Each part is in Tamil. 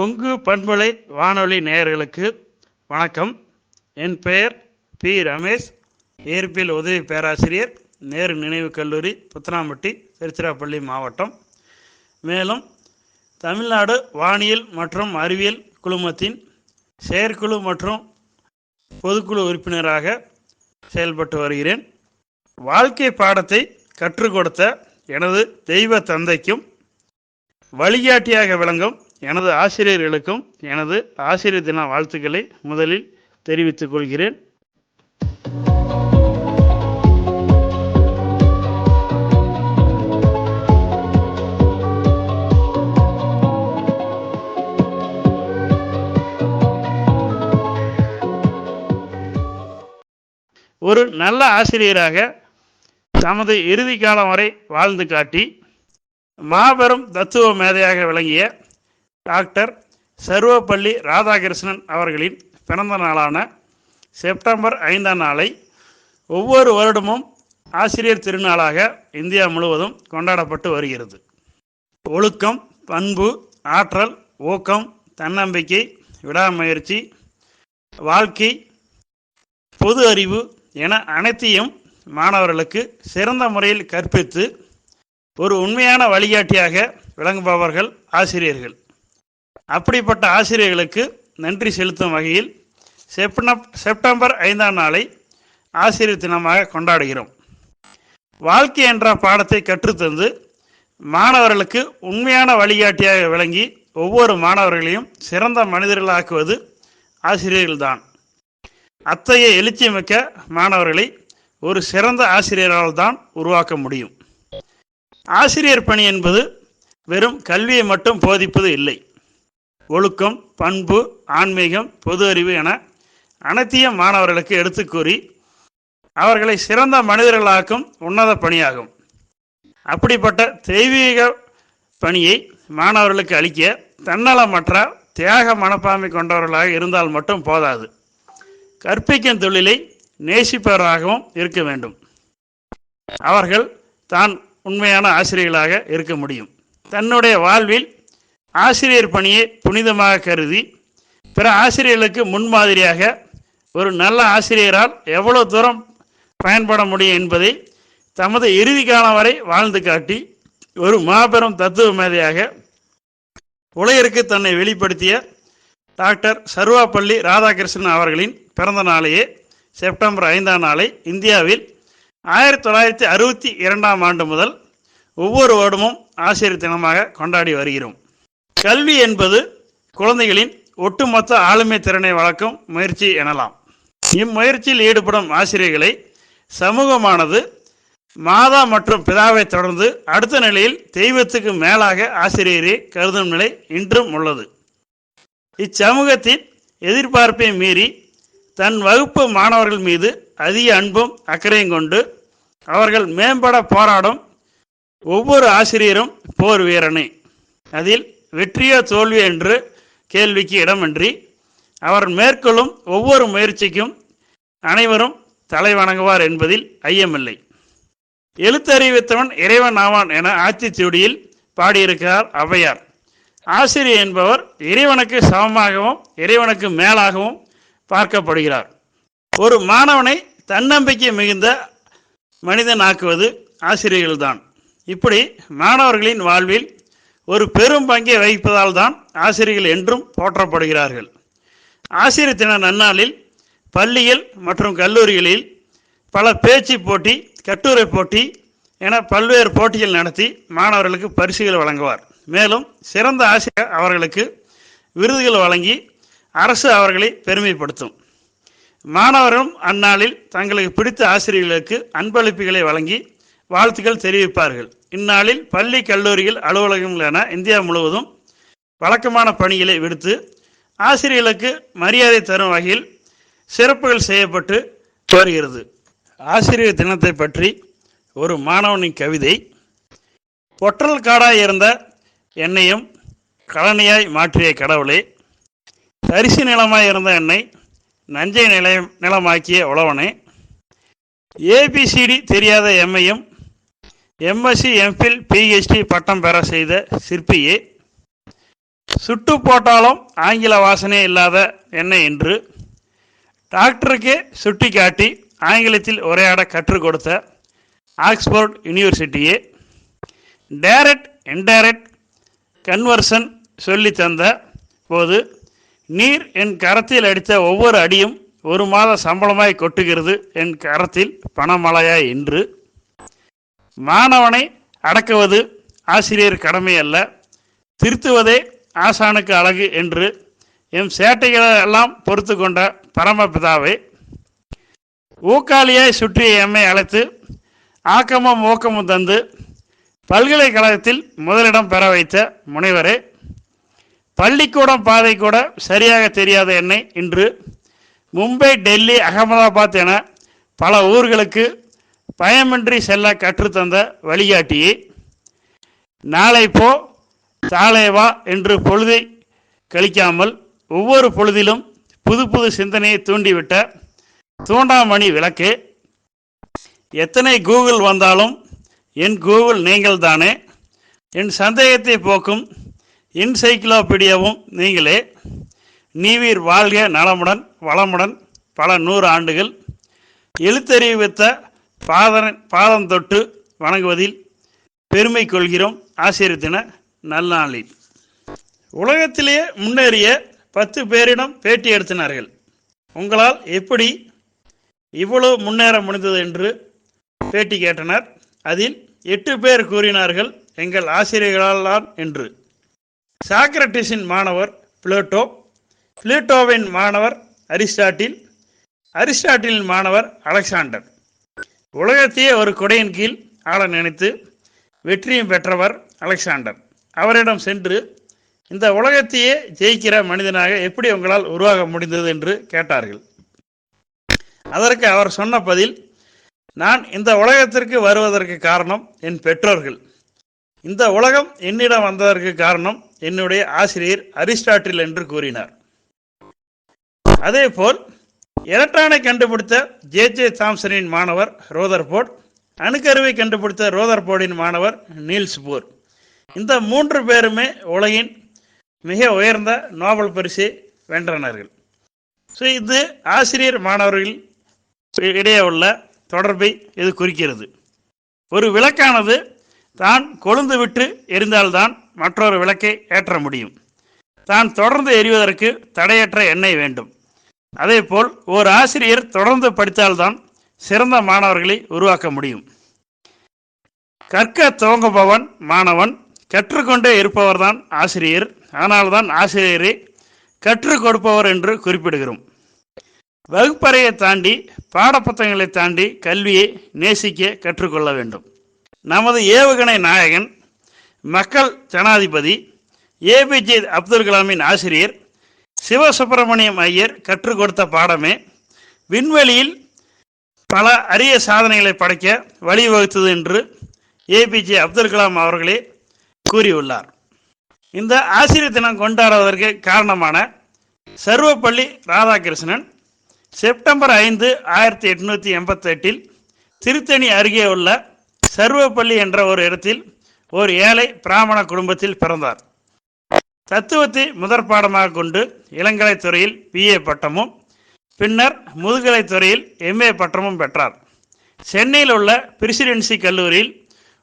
கொங்கு பண்பலை வானொலி நேயர்களுக்கு வணக்கம். என் பெயர் பி. ரமேஷ். இயற்பியல் உதவி பேராசிரியர் நேரு நினைவுக் கல்லூரி புத்தனாம்பட்டி திருச்சிராப்பள்ளி மாவட்டம். மேலும் தமிழ்நாடு வானியல் மற்றும் அறிவியல் குழுமத்தின் செயற்குழு மற்றும் பொதுக்குழு உறுப்பினராக செயல்பட்டு வருகிறேன். வாழ்க்கை பாடத்தை கற்றுக் கொடுத்த எனது தெய்வ தந்தைக்கும் வழிகாட்டியாக விளங்கும் எனது ஆசிரியர்களுக்கும் எனது ஆசிரியர் தின வாழ்த்துக்களை முதலில் தெரிவித்துக் கொள்கிறேன். ஒரு நல்ல ஆசிரியராக தமது இறுதி காலம் வரை வாழ்ந்து காட்டி மாபெரும் தத்துவ மேதையாக விளங்கிய டாக்டர் சர்வப்பள்ளி ராதாகிருஷ்ணன் அவர்களின் பிறந்த நாளான செப்டம்பர் ஐந்தாம் நாளை ஒவ்வொரு வருடமும் ஆசிரியர் திருநாளாக இந்தியா முழுவதும் கொண்டாடப்பட்டு வருகிறது. ஒழுக்கம் பண்பு ஆற்றல் ஊக்கம் தன்னம்பிக்கை விடாமுயற்சி வாழ்க்கை பொது அறிவு என அனைத்தையும் மாணவர்களுக்கு சிறந்த முறையில் கற்பித்து ஒரு உண்மையான வழிகாட்டியாக விளங்குபவர்கள் ஆசிரியர்கள். அப்படிப்பட்ட ஆசிரியர்களுக்கு நன்றி செலுத்தும் வகையில் செப்டம்பர் செப்டம்பர் ஐந்தாம் நாளை ஆசிரியர் தினமாக கொண்டாடுகிறோம். வாழ்க்கை என்ற பாடத்தை கற்றுத்தந்து மாணவர்களுக்கு உண்மையான வழிகாட்டியாக விளங்கி ஒவ்வொரு மாணவர்களையும் சிறந்த மனிதர்களாக்குவது ஆசிரியர்கள்தான். அத்தகைய எழுச்சிமிக்க மாணவர்களை ஒரு சிறந்த ஆசிரியரால் தான் உருவாக்க முடியும். ஆசிரியர் பணி என்பது வெறும் கல்வியை மட்டும் போதிப்பது இல்லை. ஒழுக்கம் பண்பு ஆன்மீகம் பொது அறிவு என அனைத்தையும் மாணவர்களுக்கு எடுத்து கூறி அவர்களை சிறந்த மனிதர்களாக்கும் உன்னத பணியாகும். அப்படிப்பட்ட தெய்வீக பணியை மாணவர்களுக்கு அளிக்க தன்னலமற்ற தியாக மனப்பான்மை கொண்டவர்களாக இருந்தால் மட்டும் போதாது. கற்பிக்கும் தொழிலை நேசிப்பவராகவும் இருக்க வேண்டும். அவர்கள் தான் உண்மையான ஆசிரியர்களாக இருக்க முடியும். தன்னுடைய வாழ்வில் ஆசிரியர் பணியை புனிதமாக கருதி பிற ஆசிரியர்களுக்கு முன்மாதிரியாக ஒரு நல்ல ஆசிரியரால் எவ்வளவு தூரம் பயன்பட முடியும் என்பதை தமது இறுதி காலம் வரை வாழ்ந்து காட்டி ஒரு மாபெரும் தத்துவ மேதையாக உலகிற்கு தன்னை வெளிப்படுத்திய டாக்டர் சர்வாப்பள்ளி ராதாகிருஷ்ணன் அவர்களின் பிறந்த நாளையே செப்டம்பர் ஐந்தாம் நாளை இந்தியாவில் ஆயிரத்தி தொள்ளாயிரத்தி அறுபத்தி இரண்டாம் ஆண்டு முதல் ஒவ்வொரு வருடமும் ஆசிரியர் தினமாக கொண்டாடி வருகிறோம். கல்வி என்பது குழந்தைகளின் ஒட்டுமொத்த ஆளுமை திறனை வளர்க்கும் முயற்சி எனலாம். இம்முயற்சியில் ஈடுபடும் ஆசிரியர்களை சமூகமானது மாதா மற்றும் பிதாவை தொடர்ந்து அடுத்த நிலையில் தெய்வத்துக்கு மேலாக ஆசிரியரை கருதும் நிலை இன்றும் உள்ளது. இச்சமூகத்தின் எதிர்பார்ப்பை மீறி தன் வகுப்பு மாணவர்கள் மீது அதிக அன்பும் அக்கறையும் கொண்டு அவர்கள் மேம்பட போராடும் ஒவ்வொரு ஆசிரியரும் போர் வீரனே. அதில் வெற்றியோ தோல்வி என்று கேள்விக்கு இடமின்றி அவர் மேற்கொள்ளும் ஒவ்வொரு முயற்சிக்கும் அனைவரும் தலை வணங்குவார் என்பதில் ஐயமில்லை. எழுத்தறிவித்தவன் இறைவன் ஆவான் என ஆத்திச்சூடியில் பாடியிருக்கிறார் ஔவையார். ஆசிரியர் என்பவர் இறைவனுக்கு சமமாகவும் இறைவனுக்கு மேலாகவும் பார்க்கப்படுகிறார். ஒரு மாணவனை தன்னம்பிக்கை மிகுந்த மனிதனாக்குவது ஆசிரியர்கள்தான். இப்படி மாணவர்களின் வாழ்வில் ஒரு பெரும் பங்கை வகிப்பதால் தான் ஆசிரியர்கள் என்றும் போற்றப்படுகிறார்கள். ஆசிரியர் தின நன்னாளில் பள்ளிகள் மற்றும் கல்லூரிகளில் பல பேச்சு போட்டி கட்டுரை போட்டி என பல்வேறு போட்டிகள் நடத்தி மாணவர்களுக்கு பரிசுகள் வழங்குவார். மேலும் சிறந்த ஆசிரியர் அவர்களுக்கு விருதுகள் வழங்கி அரசு அவர்களை பெருமைப்படுத்தும். மாணவர்களும் அந்நாளில் தங்களுக்கு பிடித்த ஆசிரியர்களுக்கு அன்பளிப்புகளை வழங்கி வாழ்த்துக்கள் தெரிவிப்பார்கள். இந்நாளில் பள்ளி கல்லூரிகள் அலுவலகங்கள் என இந்தியா முழுவதும் வழக்கமான பணிகளை விடுத்து ஆசிரியர்களுக்கு மரியாதை தரும் வகையில் சிறப்புகள் செய்யப்பட்டு வருகிறது. ஆசிரியர் தினத்தை பற்றி ஒரு மாணவனின் கவிதை. பொற்றல் காடாய் இருந்த என்னையும் கழனியாய் மாற்றிய கடவுளே தரிசு நிலமாய் இருந்த என்னை நஞ்சை நிலையம் நிலமாக்கிய உழவனே ஏபிசிடி தெரியாத எம்மையும் எம்எஸ்சி எம்ஃபில் பிஹெச்டி பட்டம் பெற செய்த சிற்பியே சுட்டு போட்டாலும் ஆங்கில வாசனை இல்லாத என்ன என்று டாக்டருக்கே சுட்டி காட்டி ஆங்கிலத்தில் உரையாட கற்றுக் கொடுத்த ஆக்ஸ்போர்ட் யூனிவர்சிட்டியே டைரக்ட் இன்டைரக்ட் கன்வர்ஷன் சொல்லி தந்த போது நீர் என் கரத்தில் அடித்த ஒவ்வொரு அடியும் ஒரு மாத சம்பளமாய் கொட்டுகிறது என் கரத்தில் பணமழையாய் என்று மாணவனை அடக்குவது ஆசிரியர் கடமை அல்ல திருத்துவதே ஆசானுக்கு அழகு என்று எம் சேட்டைகளை எல்லாம் பொறுத்து கொண்ட பரமபிதாவை. ஊக்காலியாய் சுற்றிய எம்மை அழைத்து ஆக்கமும் ஊக்கமும் தந்து பல்கலைக்கழகத்தில் முதலிடம் பெற வைத்த முனைவரே பள்ளிக்கூடம் பாதை கூட சரியாக தெரியாத என்னை இன்று மும்பை டெல்லி அகமதாபாத் என பல ஊர்களுக்கு பயமின்றி செல்ல கற்றுத்தந்த வழிகாட்டியே நாளை போ தாளே வா என்று பொழுதை கழிக்காமல் ஒவ்வொரு பொழுதிலும் புது புது சிந்தனையை தூண்டிவிட்ட தூண்டாமணி விளக்கு எத்தனை கூகுள் வந்தாலும் என் கூகுள் நீங்கள் தானே என் சந்தேகத்தை போக்கும் என்சைக்ளோபீடியாவும் நீங்களே. நீவீர் வாழ்க நலமுடன் வளமுடன் பல நூறு ஆண்டுகள். எழுத்தறிவித்த பாதன பாதம் தொட்டு வணங்குவதில் பெருமை கொள்கிறோம். ஆசிரியர் தின உலகத்திலேயே முன்னேறிய பத்து பேரிடம் பேட்டி எடுத்தினார்கள். உங்களால் எப்படி இவ்வளவு முன்னேற முடிந்தது என்று பேட்டி கேட்டனர். அதில் எட்டு பேர் கூறினார்கள் எங்கள் ஆசிரியர்களால் என்று. சாக்ரட்டிஸின் மாணவர் பிளேட்டோ பிளேட்டோவின் மாணவர் அரிஸ்டாட்டில் அரிஸ்டாட்டிலின் மாணவர் அலெக்சாண்டர். உலகத்தையே ஒரு கொடையின் கீழ் ஆள நினைத்து வெற்றியும் பெற்றவர் அலெக்சாண்டர். அவரிடம் சென்று இந்த உலகத்தையே ஜெயிக்கிற மனிதனாக எப்படி உங்களால் உருவாக முடிந்தது? என்று கேட்டார்கள். அதற்கு அவர் சொன்ன பதில் நான் இந்த உலகத்திற்கு வருவதற்கு காரணம் என் பெற்றோர்கள். இந்த உலகம் என்னிடம் வந்ததற்கு காரணம் என்னுடைய ஆசிரியர் அரிஸ்டாட்டில் என்று கூறினார். அதேபோல் எலக்ட்ரானை கண்டுபிடித்த ஜே ஜே தாம்சனின் மாணவர் ரோதர்போர்ட் அணுக்கருவை கண்டுபிடித்த ரோதர்போர்டின் மாணவர் நீல்ஸ் போர். இந்த மூன்று பேருமே உலகின் மிக உயர்ந்த நோபல் பரிசை வென்றனர்கள். ஸோ இது ஆசிரியர் மாணவர்கள் இடையே உள்ள தொடர்பை இது குறிக்கிறது. ஒரு விளக்கானது தான் கொழுந்து விட்டு எரிந்தால்தான் மற்றொரு விளக்கை ஏற்ற முடியும். தான் தொடர்ந்து எரிவதற்கு தடையற்ற எண்ணெய் வேண்டும். அதேபோல் ஒரு ஆசிரியர் தொடர்ந்து படித்தால்தான் சிறந்த மாணவர்களை உருவாக்க முடியும். கற்க துவங்குபவன் மாணவன் கற்றுக்கொண்டே இருப்பவர்தான் ஆசிரியர். ஆனால்தான் ஆசிரியரை கற்றுக் கொடுப்பவர் என்று குறிப்பிடுகிறோம். வகுப்பறையை தாண்டி பாடப்புத்தகங்களை தாண்டி கல்வியை நேசிக்க கற்றுக்கொள்ள வேண்டும். நமது ஏவுகணை நாயகன் மக்கள் ஜனாதிபதி ஏபிஜே அப்துல் கலாமின் ஆசிரியர் சிவசுப்பிரமணியம் ஐயர் கற்றுக் கொடுத்த பாடமே விண்வெளியில் பல அரிய சாதனைகளை படைக்க வழிவகுத்தது என்று ஏபிஜே அப்துல் கலாம் அவர்களே கூறியுள்ளார். இந்த ஆசிரியர் தினம் கொண்டாடுவதற்கு காரணமான சர்வப்பள்ளி ராதாகிருஷ்ணன் செப்டம்பர் ஐந்து ஆயிரத்தி எட்நூற்றி எண்பத்தெட்டில் திருத்தணி அருகே உள்ள சர்வப்பள்ளி என்ற ஒரு இடத்தில் ஒரு ஏழை பிராமண குடும்பத்தில் பிறந்தார். தத்துவத்தை முதற் பாடமாக கொண்டு இளங்கலை துறையில் பிஏ பட்டமும் பின்னர் முதுகலை துறையில் எம்ஏ பட்டமும் பெற்றார். சென்னையில் உள்ள பிரசிடென்சி கல்லூரியில்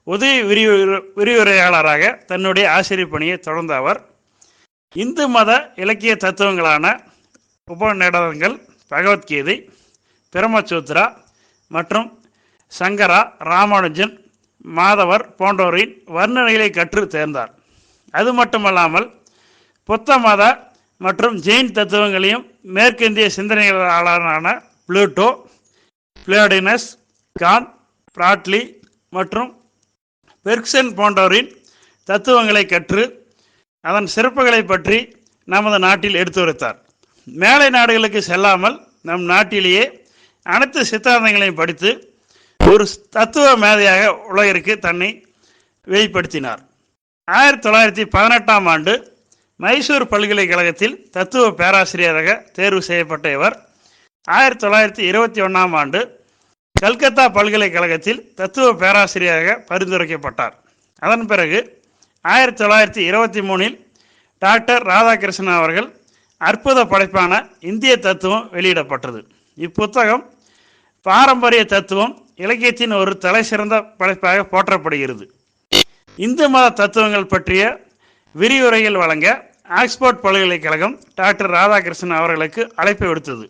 உதவி விரிவு விரிவுரையாளராக தன்னுடைய ஆசிரியர் பணியை தொடர்ந்த அவர் இந்து மத இலக்கிய தத்துவங்களான உபநிடதங்கள் பகவத்கீதை பிரம்மசூத்ரா மற்றும் சங்கரா ராமானுஜன் மாதவர் போன்றோரின் வர்ணனைகளை கற்று தேர்ந்தார். அது மட்டுமல்லாமல் புத்த மத மற்றும் ஜெயின் தத்துவங்களையும் மேற்கிந்திய சிந்தனையாளரான புளூட்டோ பிளேடினஸ் கான் பிராட்லி மற்றும் பெர்க்சன் போன்றோரின் தத்துவங்களை கற்று அதன் சிறப்புகளை பற்றி நமது நாட்டில் எடுத்துரைத்தார் மேலை நாடுகளுக்கு செல்லாமல் நம் நாட்டிலேயே அனைத்து சித்தாந்தங்களையும் படித்து ஒரு தத்துவ மேதையாக உலகிற்கு தன்னை வெளிப்படுத்தினார். ஆயிரத்தி தொள்ளாயிரத்தி பதினெட்டாம் ஆண்டு மைசூர் பல்கலைக்கழகத்தில் தத்துவ பேராசிரியராக தேர்வு செய்யப்பட்ட இவர் ஆயிரத்தி தொள்ளாயிரத்தி இருபத்தி ஒன்றாம் ஆண்டு கல்கத்தா பல்கலைக்கழகத்தில் தத்துவ பேராசிரியராக பரிந்துரைக்கப்பட்டார். அதன் பிறகு ஆயிரத்தி தொள்ளாயிரத்தி இருபத்தி மூணில் டாக்டர் ராதாகிருஷ்ணன் அவர்கள் அற்புத படைப்பான இந்திய தத்துவம் வெளியிடப்பட்டது. இப்புத்தகம் பாரம்பரிய தத்துவம் இலக்கியத்தின் ஒரு தலை சிறந்த படைப்பாக போற்றப்படுகிறது. இந்து மத தத்துவங்கள் பற்றிய விரிவுரைகள் வழங்க ஆக்ஸ்போர்ட் பல்கலைக்கழகம் டாக்டர் ராதாகிருஷ்ணன் அவர்களுக்கு அழைப்பு விடுத்தது.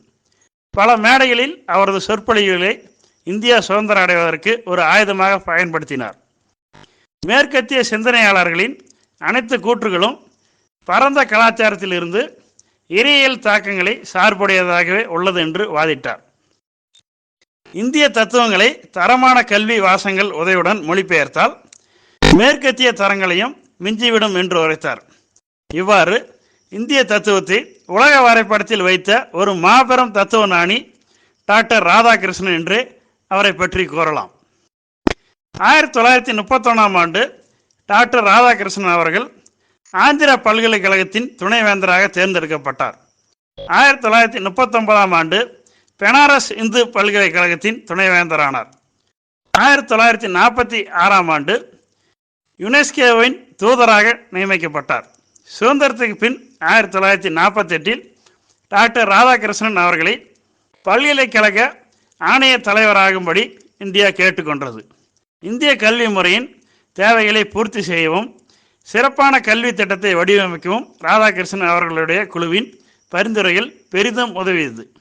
பல மேடைகளில் அவரது சொற்பொழிவுகளை இந்தியா சுதந்திரம் அடைவதற்கு ஒரு ஆயுதமாக பயன்படுத்தினார். மேற்கத்திய சிந்தனையாளர்களின் அனைத்து கூற்றுகளும் பரந்த கலாச்சாரத்திலிருந்து இறையியல் தாக்கங்களை சார்புடையதாகவே உள்ளது என்று வாதிட்டார். இந்திய தத்துவங்களை தரமான கல்வி வாசங்கள் உதவியுடன் மொழிபெயர்த்தால் மேற்கத்திய தரங்களையும் மிஞ்சிவிடும் என்று உரைத்தார். இவ்வாறு இந்திய தத்துவத்தை உலக வரைபடத்தில் வைத்த ஒரு மாபெரும் தத்துவ நாணி டாக்டர் ராதாகிருஷ்ணன் என்று அவரை பற்றி கூறலாம். ஆயிரத்தி தொள்ளாயிரத்தி முப்பத்தொன்னாம் ஆண்டு டாக்டர் ராதாகிருஷ்ணன் அவர்கள் ஆந்திர பல்கலைக்கழகத்தின் துணைவேந்தராக தேர்ந்தெடுக்கப்பட்டார். ஆயிரத்தி தொள்ளாயிரத்தி முப்பத்தொன்பதாம் ஆண்டு பெனாரஸ் இந்து பல்கலைக்கழகத்தின் துணைவேந்தரானார். ஆயிரத்தி தொள்ளாயிரத்தி நாற்பத்தி ஆறாம் ஆண்டு யுனெஸ்கோவின் தூதராக நியமிக்கப்பட்டார். சுதந்திரத்துக்கு பின் ஆயிரத்தி தொள்ளாயிரத்தி நாற்பத்தெட்டில் டாக்டர் ராதாகிருஷ்ணன் அவர்களை பல்கலைக்கழக ஆணைய தலைவராகும்படி இந்தியா கேட்டுக்கொண்டது. இந்திய கல்வி முறையின் தேவைகளை பூர்த்தி செய்யவும் சிறப்பான கல்வி திட்டத்தை வடிவமைக்கவும் ராதாகிருஷ்ணன் அவர்களுடைய குழுவின் பரிந்துரைகள் பெரிதும் உதவியது.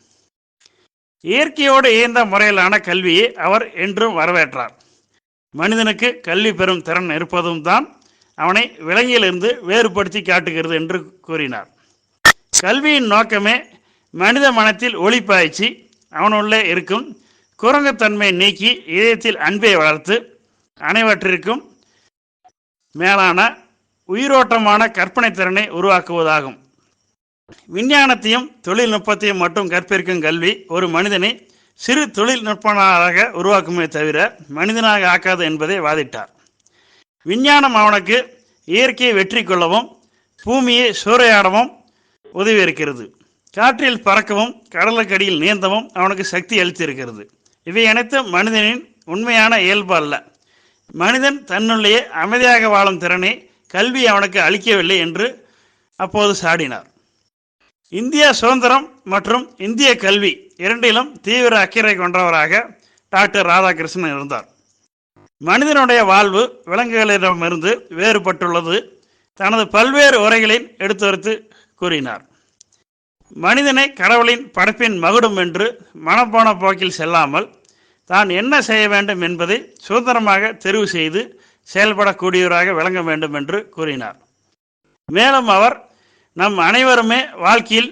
இயற்கையோடு இயந்த முறையிலான கல்வியை அவர் என்றும் வரவேற்றார். மனிதனுக்கு கல்வி பெறும் திறன் இருப்பதும் தான் அவனை விலங்கிலிருந்து வேறுபடுத்தி காட்டுகிறது என்று கூறினார். கல்வியின் நோக்கமே மனித மனத்தில் ஒளி பாய்ச்சி அவனுள்ளே இருக்கும் குரங்குத்தன்மை நீக்கி இதயத்தில் அன்பை வளர்த்து அனைவற்றிற்கும் மேலான உயிரோட்டமான கற்பனை திறனை உருவாக்குவதாகும். விஞ்ஞானத்தையும் தொழில்நுட்பத்தையும் மட்டும் கற்பிக்கும் கல்வி ஒரு மனிதனை சிறு தொழில்நுட்பனாக உருவாக்குமே தவிர மனிதனாக ஆக்காது என்பதை வாதிட்டார். விஞ்ஞானம் அவனுக்கு இயற்கையை வெற்றி கொள்ளவும் பூமியை சூறையாடவும் உதவி இருக்கிறது. காற்றில் பறக்கவும் கடலுக்கடியில் நீந்தவும் அவனுக்கு சக்தி அளித்திருக்கிறது. இவை அனைத்தும் மனிதனின் உண்மையான இயல்பு அல்ல. மனிதன் தன்னுள்ளே அமைதியாக வாழும் திறனை கல்வி அவனுக்கு அளிக்கவில்லை என்று அப்போது சாடினார். இந்திய சுதந்திரம் மற்றும் இந்திய கல்வி இரண்டிலும் தீவிர அக்கறை கொண்டவராக டாக்டர் ராதாகிருஷ்ணன் இருந்தார். மனிதனுடைய வாழ்வு விலங்குகளிடமிருந்து வேறுபட்டுள்ளது. தனது பல்வேறு உரைகளில் எடுத்துரைத்து கூறினார். மனிதனை கடவுளின் படைப்பின் மகுடும் என்று மனப்போன போக்கில் செல்லாமல் தான் என்ன செய்ய வேண்டும் என்பதை சுதந்திரமாக தெரிவு செய்து செயல்படக்கூடியவராக விளங்க வேண்டும் என்று கூறினார். மேலும் அவர் நம் அனைவருமே வாழ்க்கையில்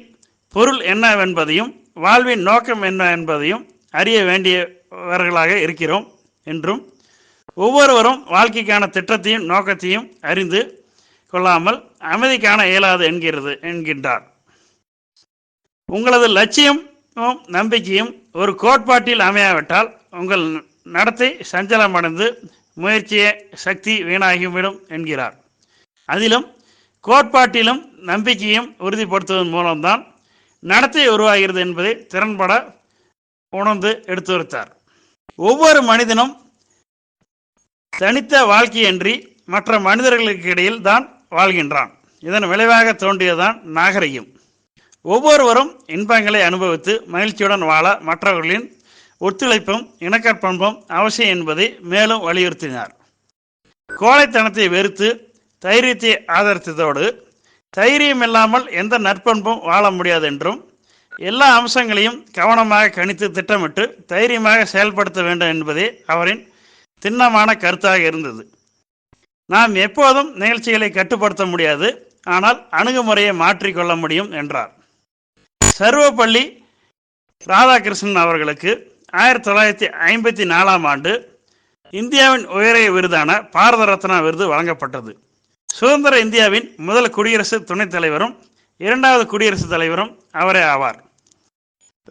பொருள் என்னவென்பதையும் வாழ்வின் நோக்கம் என்ன என்பதையும் அறிய வேண்டியவர்களாக இருக்கிறோம் என்றும் ஒவ்வொருவரும் வாழ்க்கைக்கான திட்டத்தையும் நோக்கத்தையும் அறிந்து கொள்ளாமல் அமைதி காண இயலாது என்கிறது என்கின்றார். உங்களது லட்சியமும் நம்பிக்கையும் ஒரு கோட்பாட்டில் அமையாவிட்டால் உங்கள் நடத்தை சஞ்சலமடைந்து முயற்சிய சக்தி வீணாகிவிடும் என்கிறார். அதிலும் கோட்பாட்டிலும் நம்பிக்கையும் உறுதிப்படுத்துவதன் மூலம்தான் நடத்தை உருவாகிறது என்பதை திறன்பட உணர்ந்து எடுத்துரைத்தார். ஒவ்வொரு மனிதனும் தனித்த வாழ்க்கையன்றி மற்ற மனிதர்களுக்கு இடையில் தான் வாழ்கின்றான். இதன் விளைவாக தோன்றியதுதான் நாகரிகம். ஒவ்வொருவரும் இன்பங்களை அனுபவித்து மகிழ்ச்சியுடன் வாழ மற்றவர்களின் ஒத்துழைப்பும் இணக்கற்பண்பும் அவசியம் என்பதை மேலும் வலியுறுத்தினார். கோழைத்தனத்தை வெறுத்து தைரியத்தை ஆதரித்ததோடு தைரியம் இல்லாமல் எந்த நற்பண்பும் வாழ முடியாது என்றும் எல்லா அம்சங்களையும் கவனமாக கணித்து திட்டமிட்டு தைரியமாக செயல்படுத்த வேண்டும் என்பதே அவரின் திண்ணமான கருத்தாக இருந்தது. நாம் எப்போதும் நிகழ்ச்சிகளை கட்டுப்படுத்த முடியாது ஆனால் அணுகுமுறையை மாற்றிக்கொள்ள முடியும் என்றார். சர்வப்பள்ளி ராதாகிருஷ்ணன் அவர்களுக்கு ஆயிரத்தி தொள்ளாயிரத்தி ஐம்பத்தி நாலாம் ஆண்டு இந்தியாவின் உயரிய விருதான பாரத ரத்னா விருது வழங்கப்பட்டது. சுதந்திர இந்தியாவின் முதல் குடியரசு துணைத் தலைவரும் இரண்டாவது குடியரசுத் தலைவரும் அவரே ஆவார்.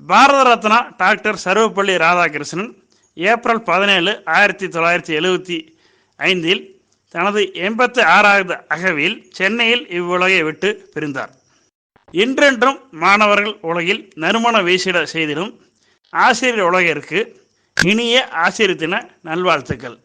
பாரத ரத்னா டாக்டர் சர்வப்பள்ளி ராதாகிருஷ்ணன் ஏப்ரல் பதினேழு ஆயிரத்தி தொள்ளாயிரத்தி எழுவத்தி ஐந்தில் தனது எண்பத்தி ஆறாவது அகவில் சென்னையில் இவ்வுலகை விட்டு பிரிந்தார். இன்றென்றும் மாணவர்கள் உலகில் நறுமண வீசிட செய்திடும். ஆசிரியர் உலகிற்கு இனிய ஆசிரியத்தின நல்வாழ்த்துக்கள்.